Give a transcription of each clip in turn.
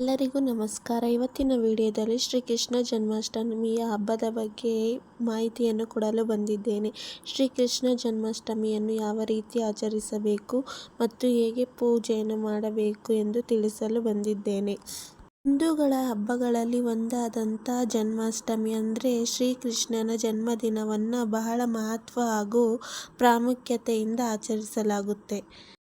ಎಲ್ಲರಿಗೂ ನಮಸ್ಕಾರ. ಇವತ್ತಿನ ವಿಡಿಯೋದಲ್ಲಿ ಶ್ರೀಕೃಷ್ಣ ಜನ್ಮಾಷ್ಟಮಿಯ ಹಬ್ಬದ ಬಗ್ಗೆ ಮಾಹಿತಿಯನ್ನು ಕೊಡಲು ಬಂದಿದ್ದೇನೆ. ಶ್ರೀಕೃಷ್ಣ ಜನ್ಮಾಷ್ಟಮಿಯನ್ನು ಯಾವ ರೀತಿ ಆಚರಿಸಬೇಕು ಮತ್ತು ಹೇಗೆ ಪೂಜೆಯನ್ನು ಮಾಡಬೇಕು ಎಂದು ತಿಳಿಸಲು ಬಂದಿದ್ದೇನೆ. ಹಿಂದೂಗಳ ಹಬ್ಬಗಳಲ್ಲಿ ಒಂದಾದಂಥ ಜನ್ಮಾಷ್ಟಮಿ ಅಂದರೆ ಶ್ರೀಕೃಷ್ಣನ ಜನ್ಮದಿನವನ್ನು ಬಹಳ ಮಹತ್ವ ಹಾಗೂ ಪ್ರಾಮುಖ್ಯತೆಯಿಂದ ಆಚರಿಸಲಾಗುತ್ತೆ.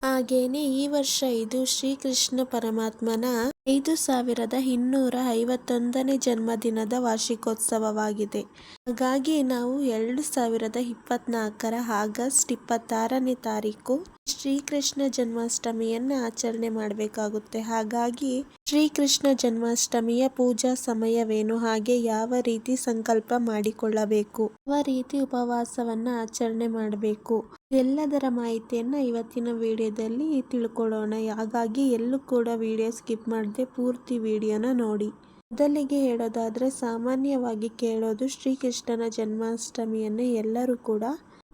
ಹಾಗೇನೆ ಈ ವರ್ಷ ಇದು ಶ್ರೀಕೃಷ್ಣ ಪರಮಾತ್ಮನ ಐದು ಸಾವಿರದ ಇನ್ನೂರ ಐವತ್ತೊಂದನೇ ಜನ್ಮದಿನದ ವಾರ್ಷಿಕೋತ್ಸವವಾಗಿದೆ. ಹಾಗಾಗಿ ನಾವು ಎರಡು ಸಾವಿರದ ಇಪ್ಪತ್ನಾಲ್ಕರ ಆಗಸ್ಟ್ ಇಪ್ಪತ್ತಾರನೇ ತಾರೀಕು ಶ್ರೀಕೃಷ್ಣ ಜನ್ಮಾಷ್ಟಮಿಯನ್ನ ಆಚರಣೆ ಮಾಡಬೇಕಾಗುತ್ತೆ. ಹಾಗಾಗಿ ಶ್ರೀಕೃಷ್ಣ ಜನ್ಮಾಷ್ಟಮಿಯ ಪೂಜಾ ಸಮಯವೇನು ಹಾಗೆ ಯಾವ ರೀತಿ ಸಂಕಲ್ಪ ಮಾಡಿಕೊಳ್ಳಬೇಕು, ಯಾವ ರೀತಿ ಉಪವಾಸವನ್ನ ಆಚರಣೆ ಮಾಡಬೇಕು ಎಲ್ಲದರ ಮಾಹಿತಿಯನ್ನು ಇವತ್ತಿನ ವಿಡಿಯೋದಲ್ಲಿ ತಿಳ್ಕೊಳ್ಳೋಣ. ಹಾಗಾಗಿ ಎಲ್ಲೂ ಕೂಡ ವಿಡಿಯೋ ಸ್ಕಿಪ್ ಮಾಡದೆ ಪೂರ್ತಿ ವಿಡಿಯೋನ ನೋಡಿ. ಮೊದಲಿಗೆ ಹೇಳೋದಾದ್ರೆ, ಸಾಮಾನ್ಯವಾಗಿ ಕೇಳೋದು ಶ್ರೀಕೃಷ್ಣನ ಜನ್ಮಾಷ್ಟಮಿಯನ್ನು ಎಲ್ಲರೂ ಕೂಡ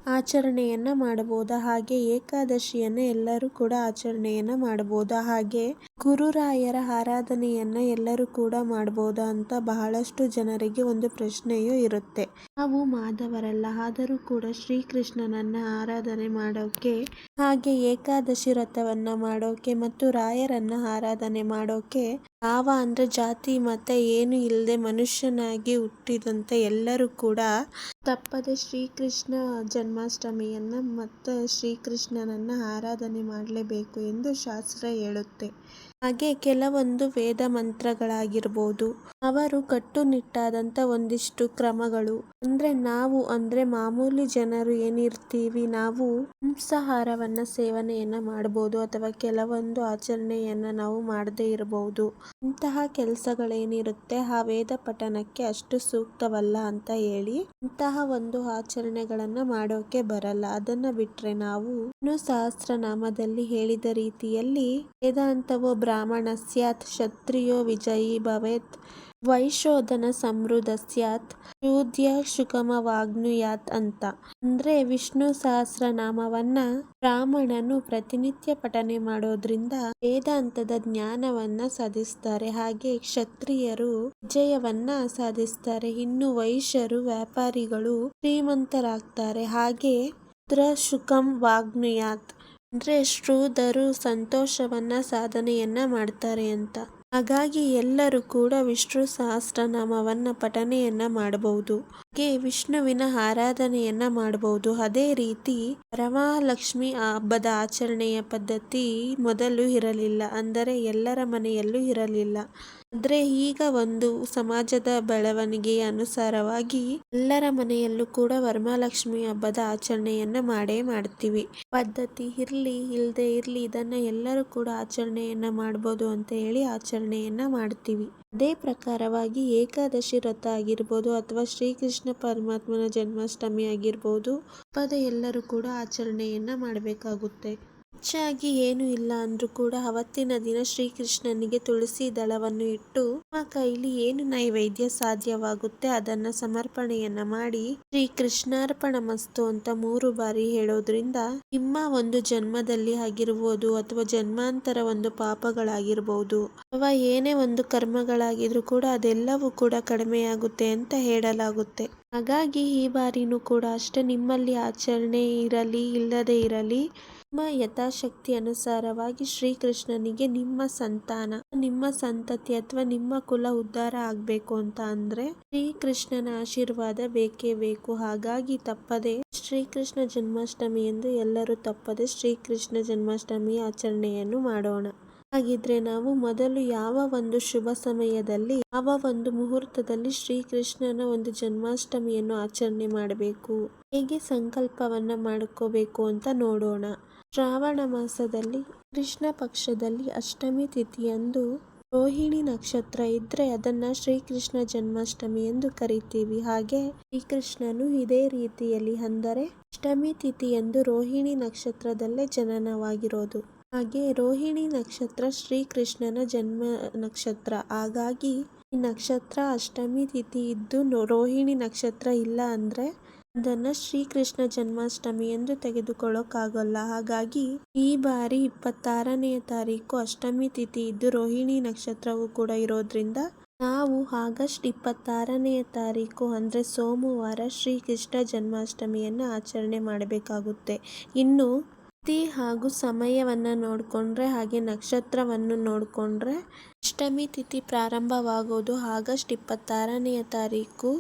ಆಚರಣೆಯನ್ನ ಮಾಡಬಹುದು ಹಾಗೆ ಏಕಾದಶಿಯನ್ನ ಎಲ್ಲರೂ ಕೂಡ ಆಚರಣೆಯನ್ನ ಮಾಡಬಹುದು ಹಾಗೆ ಗುರುರಾಯರ ಆರಾಧನೆಯನ್ನ ಎಲ್ಲರೂ ಕೂಡ ಮಾಡಬಹುದು ಅಂತ ಬಹಳಷ್ಟು ಜನರಿಗೆ ಒಂದು ಪ್ರಶ್ನೆಯೂ ಇರುತ್ತೆ. ನಾವು ಮಾಧವರಲ್ಲ ಆದರೂ ಕೂಡ ಶ್ರೀಕೃಷ್ಣನನ್ನ ಆರಾಧನೆ ಮಾಡೋಕೆ, ಹಾಗೆ ಏಕಾದಶಿ ವ್ರತವನ್ನ ಮಾಡೋಕೆ ಮತ್ತು ರಾಯರನ್ನ ಆರಾಧನೆ ಮಾಡೋಕೆ ಯಾವ ಅಂದ್ರೆ ಜಾತಿ, ಮತ ಏನು ಇಲ್ಲದೆ ಮನುಷ್ಯನಾಗಿ ಹುಟ್ಟಿದಂತ ಎಲ್ಲರೂ ಕೂಡ ತಪ್ಪದೆ ಶ್ರೀಕೃಷ್ಣ ಜನ್ಮಾಷ್ಟಮಿಯನ್ನ ಮತ್ತೆ ಶ್ರೀಕೃಷ್ಣನನ್ನ ಆರಾಧನೆ ಮಾಡಲೇಬೇಕು ಎಂದು ಶಾಸ್ತ್ರ ಹೇಳುತ್ತೆ. ಹಾಗೆ ಕೆಲವೊಂದು ವೇದ ಮಂತ್ರಗಳಾಗಿರ್ಬೋದು. ಅವರು ಕಟ್ಟುನಿಟ್ಟಾದಂಥ ಒಂದಿಷ್ಟು ಕ್ರಮಗಳು. ಅಂದ್ರೆ ನಾವು ಅಂದ್ರೆ ಮಾಮೂಲಿ ಜನರು ಏನಿರ್ತೀವಿ, ನಾವು ಮಾಂಸಾಹಾರವನ್ನು ಸೇವನೆಯನ್ನು ಮಾಡಬಹುದು ಅಥವಾ ಕೆಲವೊಂದು ಆಚರಣೆಯನ್ನ ನಾವು ಮಾಡದೇ ಇರಬಹುದು ಇಂತಹ ಕೆಲಸಗಳೇನಿರುತ್ತೆ, ಆ ವೇದ ಪಠನಕ್ಕೆ ಅಷ್ಟು ಸೂಕ್ತವಲ್ಲ ಅಂತ ಹೇಳಿ ಇಂತಹ ಒಂದು ಆಚರಣೆಗಳನ್ನ ಮಾಡೋಕೆ ಬರಲ್ಲ. ಅದನ್ನ ಬಿಟ್ರೆ ನಾವು ಇನ್ನು ಸಹಸ್ರನಾಮದಲ್ಲಿ ಹೇಳಿದ ರೀತಿಯಲ್ಲಿ ವೇದಾಂತವೋ ಬ್ರಾಹ್ಮಣ ಸ್ಯಾತ್ ಕ್ಷತ್ರಿಯೋ ವಿಜಯೀ ಭವೇತ್, ವೈಶೋಧನ ಸಮೃದ್ಧ ಸ್ಯಾತ್ ಶೂದ್ಯ ಸುಗಮವಾಗ್ನುಯಾತ್ ಅಂತ. ಅಂದ್ರೆ ವಿಷ್ಣು ಸಹಸ್ರನಾಮವನ್ನ ಬ್ರಾಹ್ಮಣನು ಪ್ರತಿನಿತ್ಯ ಪಠನೆ ಮಾಡೋದ್ರಿಂದ ವೇದಾಂತದ ಜ್ಞಾನವನ್ನ ಸಾಧಿಸ್ತಾರೆ. ಹಾಗೆ ಕ್ಷತ್ರಿಯರು ವಿಜಯವನ್ನ ಸಾಧಿಸ್ತಾರೆ. ಇನ್ನು ವೈಶ್ಯರು ವ್ಯಾಪಾರಿಗಳು ಶ್ರೀಮಂತರಾಗ್ತಾರೆ. ಹಾಗೆ ಶುಕಂ ವಾಗ್ನುಯಾತ್ ಅಂದ್ರೆ ಶ್ರೂದರು ಸಂತೋಷವನ್ನ ಸಾಧನೆಯನ್ನ ಮಾಡ್ತಾರೆ ಅಂತ. ಹಾಗಾಗಿ ಎಲ್ಲರೂ ಕೂಡ ವಿಷ್ಣು ಸಹಸ್ರನಾಮವನ್ನ ಪಠನೆಯನ್ನ ಮಾಡಬಹುದು. ಹಾಗೆ ವಿಷ್ಣುವಿನ ಆರಾಧನೆಯನ್ನ ಮಾಡಬಹುದು. ಅದೇ ರೀತಿ ವರಮಹಾಲಕ್ಷ್ಮಿ ಹಬ್ಬದ ಆಚರಣೆಯ ಪದ್ಧತಿ ಮೊದಲು ಇರಲಿಲ್ಲ. ಅಂದರೆ ಎಲ್ಲರ ಮನೆಯಲ್ಲೂ ಇರಲಿಲ್ಲ. ಆದರೆ ಈಗ ಒಂದು ಸಮಾಜದ ಬೆಳವಣಿಗೆಯ ಅನುಸಾರವಾಗಿ ಎಲ್ಲರ ಮನೆಯಲ್ಲೂ ಕೂಡ ವರಮಹಾಲಕ್ಷ್ಮಿ ಹಬ್ಬದ ಆಚರಣೆಯನ್ನ ಮಾಡೇ ಮಾಡ್ತೀವಿ. ಪದ್ಧತಿ ಇರ್ಲಿ ಇಲ್ಲದೆ ಇರ್ಲಿ ಇದನ್ನ ಎಲ್ಲರೂ ಕೂಡ ಆಚರಣೆಯನ್ನ ಮಾಡ್ಬೋದು ಅಂತ ಹೇಳಿ ಆಚರಣೆಯನ್ನ ಮಾಡ್ತೀವಿ. ಅದೇ ಪ್ರಕಾರವಾಗಿ ಏಕಾದಶಿ ವ್ರತ ಆಗಿರ್ಬೋದು ಅಥವಾ ಶ್ರೀಕೃಷ್ಣ ಪರಮಾತ್ಮನ ಜನ್ಮಾಷ್ಟಮಿ ಆಗಿರ್ಬೋದು, ಹಬ್ಬದ ಎಲ್ಲರೂ ಕೂಡ ಆಚರಣೆಯನ್ನ ಮಾಡಬೇಕಾಗುತ್ತೆ. ಹೆಚ್ಚಾಗಿ ಏನು ಇಲ್ಲ ಅಂದ್ರೂ ಕೂಡ ಅವತ್ತಿನ ದಿನ ಶ್ರೀಕೃಷ್ಣನಿಗೆ ತುಳಸಿ ದಳವನ್ನು ಇಟ್ಟು ನಮ್ಮ ಕೈಲಿ ಏನು ನೈವೇದ್ಯ ಸಾಧ್ಯವಾಗುತ್ತೆ ಅದನ್ನ ಸಮರ್ಪಣೆಯನ್ನ ಮಾಡಿ ಶ್ರೀ ಕೃಷ್ಣಾರ್ಪಣ ಮಸ್ತು ಅಂತ ಮೂರು ಬಾರಿ ಹೇಳೋದ್ರಿಂದ ನಿಮ್ಮ ಒಂದು ಜನ್ಮದಲ್ಲಿ ಆಗಿರ್ಬೋದು ಅಥವಾ ಜನ್ಮಾಂತರ ಒಂದು ಪಾಪಗಳಾಗಿರ್ಬೋದು ಅಥವಾ ಏನೇ ಒಂದು ಕರ್ಮಗಳಾಗಿದ್ರು ಕೂಡ ಅದೆಲ್ಲವೂ ಕೂಡ ಕಡಿಮೆಯಾಗುತ್ತೆ ಅಂತ ಹೇಳಲಾಗುತ್ತೆ. ಹಾಗಾಗಿ ಈ ಬಾರಿನೂ ಕೂಡ ಅಷ್ಟೇ ನಿಮ್ಮಲ್ಲಿ ಆಚರಣೆ ಇರಲಿ ಇಲ್ಲದೆ ಇರಲಿ ನಿಮ್ಮ ಯಥಾಶಕ್ತಿ ಅನುಸಾರವಾಗಿ ಶ್ರೀಕೃಷ್ಣನಿಗೆ ನಿಮ್ಮ ಸಂತಾನ, ನಿಮ್ಮ ಸಂತತಿ ಅಥವಾ ನಿಮ್ಮ ಕುಲ ಉದ್ಧಾರ ಆಗ್ಬೇಕು ಅಂತ ಅಂದ್ರೆ ಶ್ರೀಕೃಷ್ಣನ ಆಶೀರ್ವಾದ ಬೇಕೇ ಬೇಕು. ಹಾಗಾಗಿ ತಪ್ಪದೆ ಶ್ರೀಕೃಷ್ಣ ಜನ್ಮಾಷ್ಟಮಿ ಎಂದು ಎಲ್ಲರೂ ತಪ್ಪದೆ ಶ್ರೀಕೃಷ್ಣ ಜನ್ಮಾಷ್ಟಮಿ ಆಚರಣೆಯನ್ನು ಮಾಡೋಣ. ಹಾಗಿದ್ರೆ ನಾವು ಮೊದಲು ಯಾವ ಒಂದು ಶುಭ ಸಮಯದಲ್ಲಿ, ಯಾವ ಒಂದು ಮುಹೂರ್ತದಲ್ಲಿ ಶ್ರೀಕೃಷ್ಣನ ಒಂದು ಜನ್ಮಾಷ್ಟಮಿಯನ್ನು ಆಚರಣೆ ಮಾಡಬೇಕು, ಹೇಗೆ ಸಂಕಲ್ಪವನ್ನ ಮಾಡ್ಕೋಬೇಕು ಅಂತ ನೋಡೋಣ. ಶ್ರಾವಣ ಮಾಸದಲ್ಲಿ ಕೃಷ್ಣ ಪಕ್ಷದಲ್ಲಿ ಅಷ್ಟಮಿ ತಿಥಿಯಂದು ರೋಹಿಣಿ ನಕ್ಷತ್ರ ಇದ್ರೆ ಅದನ್ನ ಶ್ರೀಕೃಷ್ಣ ಜನ್ಮಾಷ್ಟಮಿ ಎಂದು ಕರಿತೀವಿ. ಹಾಗೆ ಶ್ರೀಕೃಷ್ಣನು ಇದೇ ರೀತಿಯಲ್ಲಿ ಅಂದರೆ ಅಷ್ಟಮಿ ತಿಥಿಯಂದು ರೋಹಿಣಿ ನಕ್ಷತ್ರದಲ್ಲೇ ಜನನವಾಗಿರೋದು. ಹಾಗೆ ರೋಹಿಣಿ ನಕ್ಷತ್ರ ಶ್ರೀಕೃಷ್ಣನ ಜನ್ಮ ನಕ್ಷತ್ರ. ಹಾಗಾಗಿ ಈ ನಕ್ಷತ್ರ ಅಷ್ಟಮಿ ತಿಥಿ ಇದ್ದು ರೋಹಿಣಿ ನಕ್ಷತ್ರ ಇಲ್ಲ ಅಂದ್ರೆ ಅದನ್ನ ಶ್ರೀಕೃಷ್ಣ ಜನ್ಮಾಷ್ಟಮಿ ಎಂದು ತೆಗೆದುಕೊಳ್ಳೋಕ್ಕಾಗಲ್ಲ. ಹಾಗಾಗಿ ಈ ಬಾರಿ ಇಪ್ಪತ್ತಾರನೆಯ ತಾರೀಕು ಅಷ್ಟಮಿ ತಿಥಿ ಇದ್ದು ರೋಹಿಣಿ ನಕ್ಷತ್ರವು ಕೂಡ ಇರೋದ್ರಿಂದ ನಾವು ಆಗಸ್ಟ್ ಇಪ್ಪತ್ತಾರನೆಯ ತಾರೀಕು ಅಂದರೆ ಸೋಮವಾರ ಶ್ರೀಕೃಷ್ಣ ಜನ್ಮಾಷ್ಟಮಿಯನ್ನು ಆಚರಣೆ ಮಾಡಬೇಕಾಗುತ್ತೆ. ಇನ್ನು ತಿಥಿ ಹಾಗೂ ಸಮಯವನ್ನು ನೋಡಿಕೊಂಡ್ರೆ ಹಾಗೆ ನಕ್ಷತ್ರವನ್ನು ನೋಡಿಕೊಂಡ್ರೆ ಅಷ್ಟಮಿ ತಿಥಿ ಪ್ರಾರಂಭವಾಗೋದು ಆಗಸ್ಟ್ ಇಪ್ಪತ್ತಾರನೆಯ ತಾರೀಕು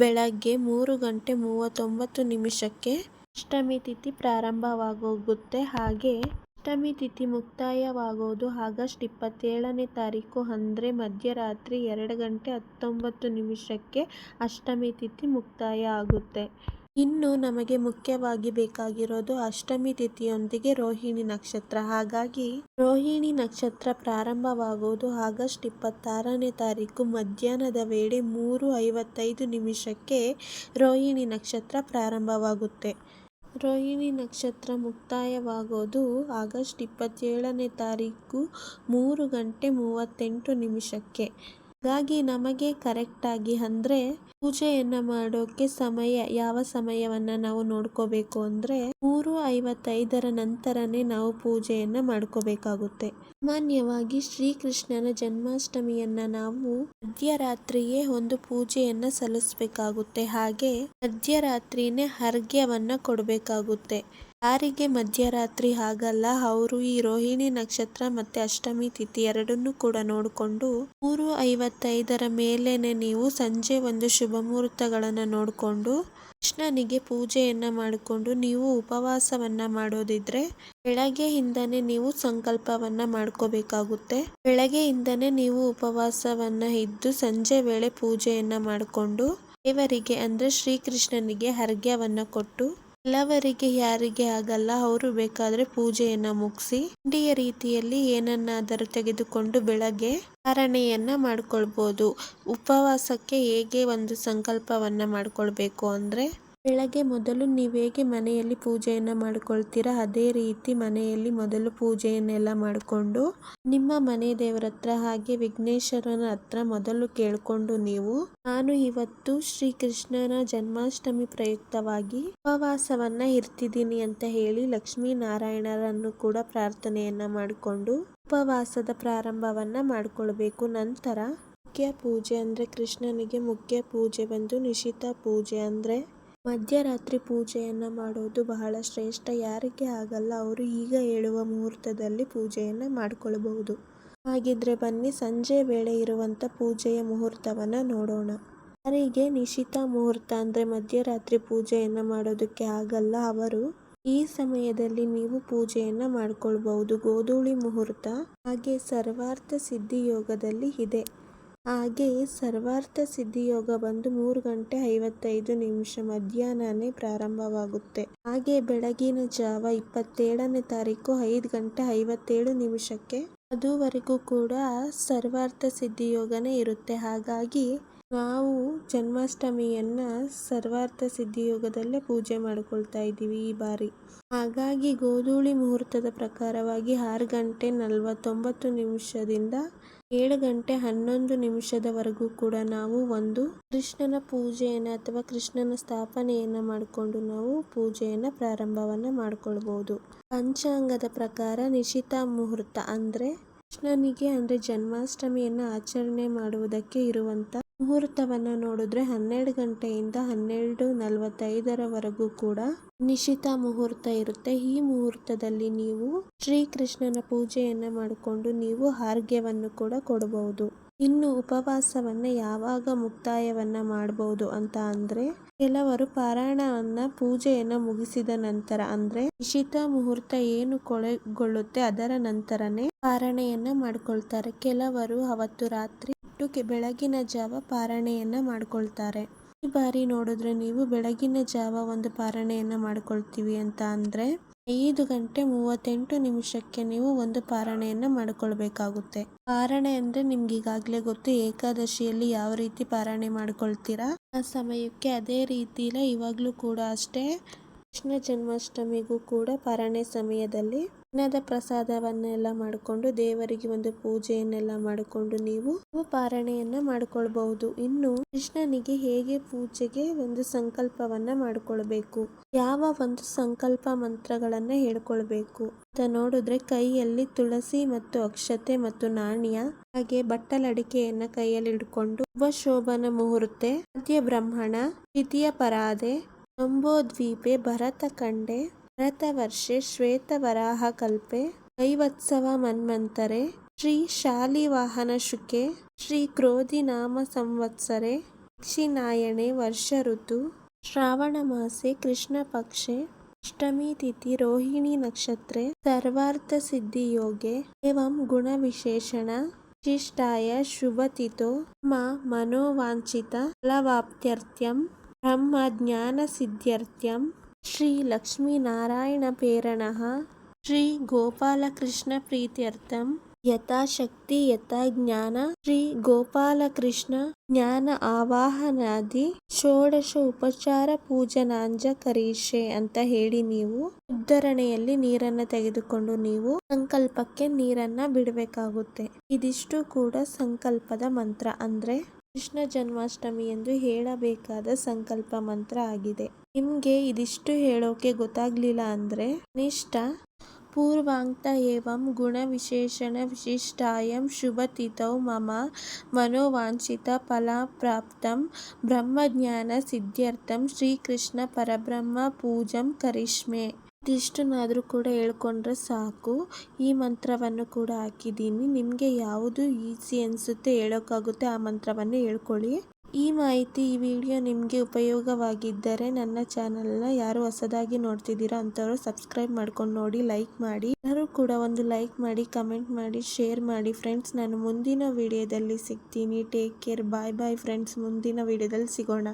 ಬೆಳಗ್ಗೆ ಮೂರು ಗಂಟೆ ಮೂವತ್ತೊಂಬತ್ತು ನಿಮಿಷಕ್ಕೆ ಅಷ್ಟಮಿ ತಿಥಿ ಪ್ರಾರಂಭವಾಗೋಗುತ್ತೆ. ಹಾಗೆ ಅಷ್ಟಮಿ ತಿಥಿ ಮುಕ್ತಾಯವಾಗೋದು ಆಗಸ್ಟ್ ಇಪ್ಪತ್ತೇಳನೇ ತಾರೀಕು ಅಂದರೆ ಮಧ್ಯರಾತ್ರಿ ಎರಡು ಗಂಟೆ ಹತ್ತೊಂಬತ್ತು ನಿಮಿಷಕ್ಕೆ ಅಷ್ಟಮಿ ತಿಥಿ ಮುಕ್ತಾಯ ಆಗುತ್ತೆ. ಇನ್ನು ನಮಗೆ ಮುಖ್ಯವಾಗಿ ಬೇಕಾಗಿರೋದು ಅಷ್ಟಮಿ ತಿಥಿಯೊಂದಿಗೆ ರೋಹಿಣಿ ನಕ್ಷತ್ರ. ಹಾಗಾಗಿ ರೋಹಿಣಿ ನಕ್ಷತ್ರ ಪ್ರಾರಂಭವಾಗುವುದು ಆಗಸ್ಟ್ ಇಪ್ಪತ್ತಾರನೇ ತಾರೀಕು ಮಧ್ಯಾಹ್ನದ ವೇಳೆ ಮೂರು ಐವತ್ತೈದು ನಿಮಿಷಕ್ಕೆ ರೋಹಿಣಿ ನಕ್ಷತ್ರ ಪ್ರಾರಂಭವಾಗುತ್ತೆ. ರೋಹಿಣಿ ನಕ್ಷತ್ರ ಮುಕ್ತಾಯವಾಗೋದು ಆಗಸ್ಟ್ ಇಪ್ಪತ್ತೇಳನೇ ತಾರೀಕು ಮೂರು ಗಂಟೆ ಮೂವತ್ತೆಂಟು ನಿಮಿಷಕ್ಕೆ. ಹಾಗಾಗಿ ನಮಗೆ ಕರೆಕ್ಟಾಗಿ ಅಂದ್ರೆ ಪೂಜೆಯನ್ನ ಮಾಡೋಕೆ ಸಮಯ, ಯಾವ ಸಮಯವನ್ನ ನಾವು ನೋಡ್ಕೋಬೇಕು ಅಂದ್ರೆ ಮೂರು ಐವತ್ತೈದರ ನಂತರನೇ ನಾವು ಪೂಜೆಯನ್ನ ಮಾಡ್ಕೋಬೇಕಾಗುತ್ತೆ. ಸಾಮಾನ್ಯವಾಗಿ ಶ್ರೀಕೃಷ್ಣನ ಜನ್ಮಾಷ್ಟಮಿಯನ್ನ ನಾವು ಮಧ್ಯರಾತ್ರಿಯೇ ಒಂದು ಪೂಜೆಯನ್ನ ಸಲ್ಲಿಸಬೇಕಾಗುತ್ತೆ. ಹಾಗೆ ಮಧ್ಯರಾತ್ರಿನೇ ಅರ್ಘ್ಯವನ್ನ ಕೊಡಬೇಕಾಗುತ್ತೆ. ಯಾರಿಗೆ ಮಧ್ಯರಾತ್ರಿ ಆಗಲ್ಲ ಅವರು ಈ ರೋಹಿಣಿ ನಕ್ಷತ್ರ ಮತ್ತೆ ಅಷ್ಟಮಿ ತಿಥಿ ಎರಡನ್ನೂ ಕೂಡ ನೋಡಿಕೊಂಡು ಮೂರು ಐವತ್ತೈದರ ಮೇಲೇನೆ ನೀವು ಸಂಜೆ ಒಂದು ಶುಭ ಮುಹೂರ್ತಗಳನ್ನ ನೋಡಿಕೊಂಡು ಕೃಷ್ಣನಿಗೆ ಪೂಜೆಯನ್ನ ಮಾಡಿಕೊಂಡು ನೀವು ಉಪವಾಸವನ್ನ ಮಾಡೋದಿದ್ರೆ ಬೆಳಗ್ಗೆಯಿಂದನೇ ನೀವು ಸಂಕಲ್ಪವನ್ನ ಮಾಡ್ಕೋಬೇಕಾಗುತ್ತೆ. ಬೆಳಗ್ಗೆಯಿಂದನೇ ನೀವು ಉಪವಾಸವನ್ನ ಇದ್ದು ಸಂಜೆ ವೇಳೆ ಪೂಜೆಯನ್ನ ಮಾಡಿಕೊಂಡು ದೇವರಿಗೆ ಅಂದ್ರೆ ಶ್ರೀಕೃಷ್ಣನಿಗೆ ಹರ್ಗ್ಯವನ್ನ ಕೊಟ್ಟು ಕೆಲವರಿಗೆ ಯಾರಿಗೆ ಆಗಲ್ಲ, ಅವರು ಬೇಕಾದ್ರೆ ಪೂಜೆಯನ್ನ ಮುಗಿಸಿ ಇಂಡಿಯ ರೀತಿಯಲ್ಲಿ ಏನನ್ನಾದರೂ ತೆಗೆದುಕೊಂಡು ಬೆಳಗ್ಗೆ ಧಾರಣೆಯನ್ನ ಮಾಡ್ಕೊಳ್ಬೋದು. ಉಪವಾಸಕ್ಕೆ ಹೇಗೆ ಒಂದು ಸಂಕಲ್ಪವನ್ನ ಮಾಡ್ಕೊಳ್ಬೇಕು ಅಂದ್ರೆ ಬೆಳಗ್ಗೆ ಮೊದಲು ನೀವು ಹೇಗೆ ಮನೆಯಲ್ಲಿ ಪೂಜೆಯನ್ನು ಮಾಡ್ಕೊಳ್ತೀರಾ? ಅದೇ ರೀತಿ ಮನೆಯಲ್ಲಿ ಮೊದಲು ಪೂಜೆಯನ್ನೆಲ್ಲ ಮಾಡಿಕೊಂಡು ನಿಮ್ಮ ಮನೆ ದೇವರ ಹತ್ರ ಹಾಗೆ ವಿಘ್ನೇಶ್ವರನ ಹತ್ರ ಮೊದಲು ಕೇಳಿಕೊಂಡು ನೀವು, ನಾನು ಇವತ್ತು ಶ್ರೀ ಕೃಷ್ಣನ ಜನ್ಮಾಷ್ಟಮಿ ಪ್ರಯುಕ್ತವಾಗಿ ಉಪವಾಸವನ್ನ ಇರ್ತಿದ್ದೀನಿ ಅಂತ ಹೇಳಿ ಲಕ್ಷ್ಮೀ ನಾರಾಯಣರನ್ನು ಕೂಡ ಪ್ರಾರ್ಥನೆಯನ್ನ ಮಾಡಿಕೊಂಡು ಉಪವಾಸದ ಪ್ರಾರಂಭವನ್ನ ಮಾಡಿಕೊಳ್ಬೇಕು. ನಂತರ ಮುಖ್ಯ ಪೂಜೆ ಅಂದ್ರೆ ಕೃಷ್ಣನಿಗೆ ಮುಖ್ಯ ಪೂಜೆ ಬಂದು ನಿಶಿತ ಪೂಜೆ ಅಂದ್ರೆ ಮಧ್ಯರಾತ್ರಿ ಪೂಜೆಯನ್ನು ಮಾಡೋದು ಬಹಳ ಶ್ರೇಷ್ಠ. ಯಾರಿಗೆ ಆಗಲ್ಲ, ಅವರು ಈಗ ಹೇಳುವ ಮುಹೂರ್ತದಲ್ಲಿ ಪೂಜೆಯನ್ನು ಮಾಡಿಕೊಳ್ಳಬಹುದು ಹಾಗಿದ್ರೆ ಬನ್ನಿ, ಸಂಜೆ ವೇಳೆ ಇರುವಂಥ ಪೂಜೆಯ ಮುಹೂರ್ತವನ್ನು ನೋಡೋಣ. ಯಾರಿಗೆ ನಿಶಿತ ಮುಹೂರ್ತ ಅಂದರೆ ಮಧ್ಯರಾತ್ರಿ ಪೂಜೆಯನ್ನು ಮಾಡೋದಕ್ಕೆ ಆಗಲ್ಲ, ಅವರು ಈ ಸಮಯದಲ್ಲಿ ನೀವು ಪೂಜೆಯನ್ನು ಮಾಡ್ಕೊಳ್ಬಹುದು. ಗೋಧೂಳಿ ಮುಹೂರ್ತ ಹಾಗೆ ಸರ್ವಾರ್ಥ ಸಿದ್ಧಿ ಯೋಗದಲ್ಲಿ ಇದೆ. ಹಾಗೆ ಸರ್ವಾರ್ಥ ಸಿದ್ಧಿಯೋಗ ಬಂದು ಮೂರು ಗಂಟೆ ಐವತ್ತೈದು ನಿಮಿಷ ಮಧ್ಯಾಹ್ನನೇ ಪ್ರಾರಂಭವಾಗುತ್ತೆ. ಹಾಗೆ ಬೆಳಗಿನ ಜಾವ ಇಪ್ಪತ್ತೇಳನೇ ತಾರೀಕು ಐದು ಗಂಟೆ ಐವತ್ತೇಳು ನಿಮಿಷಕ್ಕೆ ಅದುವರೆಗೂ ಕೂಡ ಸರ್ವಾರ್ಥ ಸಿದ್ಧಿಯೋಗನೇ ಇರುತ್ತೆ. ಹಾಗಾಗಿ ನಾವು ಜನ್ಮಾಷ್ಟಮಿಯನ್ನ ಸರ್ವಾರ್ಥ ಸಿದ್ಧಿಯೋಗದಲ್ಲೇ ಪೂಜೆ ಮಾಡ್ಕೊಳ್ತಾ ಇದ್ದೀವಿ ಈ ಬಾರಿ. ಹಾಗಾಗಿ ಗೋಧೂಳಿ ಮುಹೂರ್ತದ ಪ್ರಕಾರವಾಗಿ ಆರು ಗಂಟೆ ನಲವತ್ತೊಂಬತ್ತು ನಿಮಿಷದಿಂದ ಏಳು ಗಂಟೆ ಹನ್ನೊಂದು ನಿಮಿಷದವರೆಗೂ ಕೂಡ ನಾವು ಒಂದು ಕೃಷ್ಣನ ಪೂಜೆಯನ್ನು ಅಥವಾ ಕೃಷ್ಣನ ಸ್ಥಾಪನೆಯನ್ನು ಮಾಡಿಕೊಂಡು ನಾವು ಪೂಜೆಯನ್ನು ಪ್ರಾರಂಭವನ್ನು ಮಾಡ್ಕೊಳ್ಬೋದು. ಪಂಚಾಂಗದ ಪ್ರಕಾರ ನಿಶಿತ ಮುಹೂರ್ತ ಅಂದರೆ ಕೃಷ್ಣನಿಗೆ ಅಂದರೆ ಜನ್ಮಾಷ್ಟಮಿಯನ್ನು ಆಚರಣೆ ಮಾಡುವುದಕ್ಕೆ ಇರುವಂಥ ಮುಹೂರ್ತವನ್ನು ನೋಡಿದ್ರೆ ಹನ್ನೆರಡು ಗಂಟೆಯಿಂದ ಹನ್ನೆರಡು ನಲವತ್ತೈದರವರೆಗೂ ಕೂಡ ನಿಶಿತ ಮುಹೂರ್ತ ಇರುತ್ತೆ. ಈ ಮುಹೂರ್ತದಲ್ಲಿ ನೀವು ಶ್ರೀಕೃಷ್ಣನ ಪೂಜೆಯನ್ನು ಮಾಡಿಕೊಂಡು ನೀವು ಹಾರ್ಗ್ಯವನ್ನು ಕೂಡ ಕೊಡಬಹುದು. ಇನ್ನು ಉಪವಾಸವನ್ನ ಯಾವಾಗ ಮುಕ್ತಾಯವನ್ನ ಮಾಡಬಹುದು ಅಂತ ಅಂದ್ರೆ, ಕೆಲವರು ಪಾರಾಯಣವನ್ನ ಪೂಜೆಯನ್ನ ಮುಗಿಸಿದ ನಂತರ ಅಂದ್ರೆ ನಿಶಿತ ಮುಹೂರ್ತ ಏನು ಕೊಳೆಗೊಳ್ಳುತ್ತೆ ಅದರ ನಂತರನೇ ಪಾರಣೆಯನ್ನ ಮಾಡ್ಕೊಳ್ತಾರೆ. ಕೆಲವರು ಅವತ್ತು ರಾತ್ರಿ ಬೆಳಗಿನ ಜಾವ ಪಾರಣೆಯನ್ನ ಮಾಡ್ಕೊಳ್ತಾರೆ. ಈ ಬಾರಿ ನೋಡಿದ್ರೆ ನೀವು ಬೆಳಗಿನ ಜಾವ ಒಂದು ಪಾರಣೆಯನ್ನ ಮಾಡ್ಕೊಳ್ತೀವಿ ಅಂತ ಅಂದ್ರೆ ಐದು ಗಂಟೆ ಮೂವತ್ತೆಂಟು ನಿಮಿಷಕ್ಕೆ ನೀವು ಒಂದು ಪಾರಣೆಯನ್ನ ಮಾಡಿಕೊಳ್ಬೇಕಾಗುತ್ತೆ. ಪಾರಣೆ ಅಂದ್ರೆ ನಿಮ್ಗೆ ಈಗಾಗಲೇ ಗೊತ್ತು ಏಕಾದಶಿಯಲ್ಲಿ ಯಾವ ರೀತಿ ಪಾರಣೆ ಮಾಡ್ಕೊಳ್ತೀರಾ? ಆ ಸಮಯಕ್ಕೆ ಅದೇ ರೀತಿಲೇ ಇವಾಗ್ಲೂ ಕೂಡ ಅಷ್ಟೇ. ಕೃಷ್ಣ ಜನ್ಮಾಷ್ಟಮಿಗೂ ಕೂಡ ಪಾರಣೆ ಸಮಯದಲ್ಲಿ ಅನ್ನದ ಪ್ರಸಾದವನ್ನೆಲ್ಲ ಮಾಡಿಕೊಂಡು ದೇವರಿಗೆ ಒಂದು ಪೂಜೆಯನ್ನೆಲ್ಲ ಮಾಡಿಕೊಂಡು ನೀವು ಪಾರಣೆಯನ್ನ ಮಾಡ್ಕೊಳ್ಬಹುದು. ಇನ್ನು ಕೃಷ್ಣನಿಗೆ ಹೇಗೆ ಪೂಜೆಗೆ ಒಂದು ಸಂಕಲ್ಪವನ್ನ ಮಾಡ್ಕೊಳ್ಬೇಕು? ಯಾವ ಒಂದು ಸಂಕಲ್ಪ ಮಂತ್ರಗಳನ್ನ ಹೇಳ್ಕೊಳ್ಬೇಕು? ಅಂತ ನೋಡಿದ್ರೆ ಕೈಯಲ್ಲಿ ತುಳಸಿ ಮತ್ತು ಅಕ್ಷತೆ ಮತ್ತು ನಾಣ್ಯ, ಹಾಗೆ ಬಟ್ಟಲಡಿಕೆಯನ್ನ ಕೈಯಲ್ಲಿ ಹಿಡ್ಕೊಂಡು ಶುಭ ಶೋಭನ ಮುಹೂರ್ತೆ, ಮಧ್ಯ ಬ್ರಹ್ಮಣ, ದ್ವಿತೀಯ ಪರಾದೆ ನಂಬೋದ್ವೀಪೆ ಭರತ ಕಂಡೆ ಭರತ ವರ್ಷೆ ಶ್ವೇತ ವರಾಹ ಕಲ್ಪೆ ವೈವತ್ಸವ ಮನ್ವಂತರೆ ಶ್ರೀ ಶಾಲಿವಾಹನ ಶುಕೆ, ಶ್ರೀ ಕ್ರೋಧಿ ನಾಮ ಸಂವತ್ಸರೆ, ದಕ್ಷಿಣಾಯಣೆ ಮಾಸೆ ಕೃಷ್ಣ ಪಕ್ಷೆ, ಅಷ್ಟಮಿ ತಿಥಿ ರೋಹಿಣಿ ನಕ್ಷತ್ರೆ, ಸರ್ವಾರ್ಥ ಸಿದ್ಧಿ ಯೋಗೆ, ಏವಂ ಗುಣ ವಿಶೇಷಣ, ವಿಶಿಷ್ಟಾಯ ಶುಭತಿಥೋ ಮಾ ಮನೋವಾಂಛಿತ ಫಲವಾಪ್ತ್ಯರ್ಥ್ಯಂ. ಬ್ರಹ್ಮ ಜ್ಞಾನ ಸಿದ್ಧಾರ್ಥ್ಯಂ ಶ್ರೀ ಲಕ್ಷ್ಮೀನಾರಾಯಣ ಪೇರಣ ಶ್ರೀ ಗೋಪಾಲಕೃಷ್ಣ ಪ್ರೀತ್ಯರ್ಥಂ ಯಥಾಶಕ್ತಿ ಯಥಾ ಜ್ಞಾನ ಶ್ರೀ ಗೋಪಾಲಕೃಷ್ಣ ಜ್ಞಾನ ಆವಾಹನಾದಿ ಷೋಡಶ ಉಪಚಾರ ಪೂಜನಾಂಜ ಕರೀಷೆ ಅಂತ ಹೇಳಿ ನೀವು ಉದ್ಧರಣೆಯಲ್ಲಿ ನೀರನ್ನ ತೆಗೆದುಕೊಂಡು ನೀವು ಸಂಕಲ್ಪಕ್ಕೆ ನೀರನ್ನ ಬಿಡಬೇಕಾಗುತ್ತೆ. ಇದಿಷ್ಟು ಕೂಡ ಸಂಕಲ್ಪದ ಮಂತ್ರ ಅಂದ್ರೆ ಕೃಷ್ಣ ಜನ್ಮಾಷ್ಟಮಿ ಎಂದು ಹೇಳಬೇಕಾದ ಸಂಕಲ್ಪ ಮಂತ್ರ ಆಗಿದೆ. ನಿಮ್ಗೆ ಇದಿಷ್ಟು ಹೇಳೋಕೆ ಗೊತ್ತಾಗ್ಲಿಲ್ಲ ಅಂದ್ರೆ ನಿಷ್ಠ ಪೂರ್ವಾಂಕ್ತ ಏವಂ ಗುಣ ವಿಶೇಷಣ ವಿಶಿಷ್ಟಾಯಂ ಶುಭತಿಥೌ ಮಮ ಮನೋವಾಂಛಿತ ಫಲಪ್ರಾಪ್ತಂ ಬ್ರಹ್ಮಜ್ಞಾನ ಸಿದ್ಧ್ಯರ್ಥಂ ಶ್ರೀಕೃಷ್ಣ ಪರಬ್ರಹ್ಮ ಪೂಜಂ ಕರಿಷ್ಮೆ. ಇದಿಷ್ಟನ್ನಾದರೂ ಕೂಡ ಹೇಳ್ಕೊಂಡ್ರೆ ಸಾಕು. ಈ ಮಂತ್ರವನ್ನು ಕೂಡ ಹಾಕಿದ್ದೀನಿ. ನಿಮಗೆ ಯಾವುದು ಈಸಿ ಅನಿಸುತ್ತೆ ಹೇಳೋಕ್ಕಾಗುತ್ತೆ ಆ ಮಂತ್ರವನ್ನು ಹೇಳ್ಕೊಳ್ಳಿ. ಈ ಮಾಹಿತಿ, ಈ ವಿಡಿಯೋ ನಿಮಗೆ ಉಪಯೋಗವಾಗಿದ್ದರೆ ನನ್ನ ಚಾನಲ್ನ ಯಾರು ಹೊಸದಾಗಿ ನೋಡ್ತಿದ್ದೀರೋ ಅಂಥವ್ರು ಸಬ್ಸ್ಕ್ರೈಬ್ ಮಾಡ್ಕೊಂಡು ನೋಡಿ, ಲೈಕ್ ಮಾಡಿ. ಎಲ್ಲರೂ ಕೂಡ ಒಂದು ಲೈಕ್ ಮಾಡಿ, ಕಮೆಂಟ್ ಮಾಡಿ, ಶೇರ್ ಮಾಡಿ ಫ್ರೆಂಡ್ಸ್. ನಾನು ಮುಂದಿನ ವಿಡಿಯೋದಲ್ಲಿ ಸಿಗ್ತೀನಿ. Take care. Bye bye friends. ಮುಂದಿನ ವಿಡಿಯೋದಲ್ಲಿ ಸಿಗೋಣ.